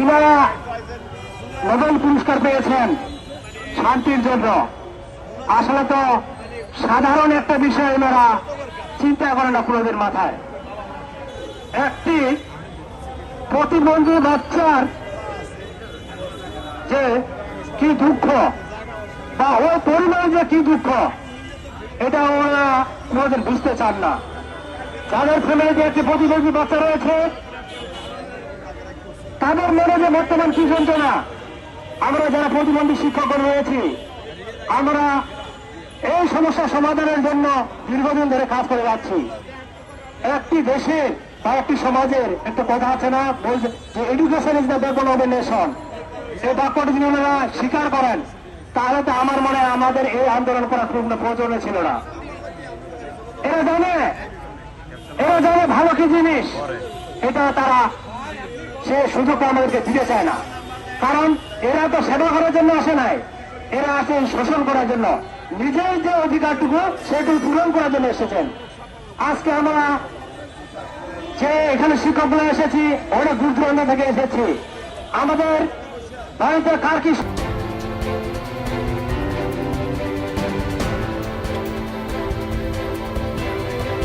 ইনারা নোবেল পুরস্কার পেয়েছেন শান্তির জন্য। আসলে তো সাধারণ একটা বিষয় এনারা চিন্তা করে না পুরোদের মাথায়। একটি প্রতিবন্ধী বাচ্চার যে কি দুঃখ বা ওই পরিবারের যে কি দুঃখ, এটা ওরা কোনোদিন বুঝতে চান না। যাদের ফ্যামিলিতে একটি প্রতিবন্ধী বাচ্চা রয়েছে তাদের মনে যে বর্তমান কি যন্ত্রণা? আমরা যারা প্রতিবন্ধী শিক্ষক রয়েছি, আমরা এই সমস্যা সমাধানের জন্য দীর্ঘদিন ধরে কাজ করে যাচ্ছি। একটি দেশের বা একটি সমাজের একটা কথা আছে না বলছে যে education is the backbone of a nation এই বাক্যটি যদি ওনারা স্বীকার করেন, তাহলে তো আমার মনে হয় আমাদের এই আন্দোলন করার কোনো প্রয়োজন ছিল না। এরা জানে এরা জানে ভালো কি জিনিস, এটা তারা সে সুযোগটা আমাদেরকে দিতে চায় না। কারণ এরা তো সেবা করার জন্য আসে নাই। এরা আসেন শোষণ করার জন্য। নিজের যে অধিকারটুকু সেটুকু পূরণ করার জন্য এসেছেন। আজকে আমরা যে এখানে শিক্ষকগুলো এসেছি অনেক দূর দূরান্ত থেকে এসেছি। আমাদের ভারতের কার কি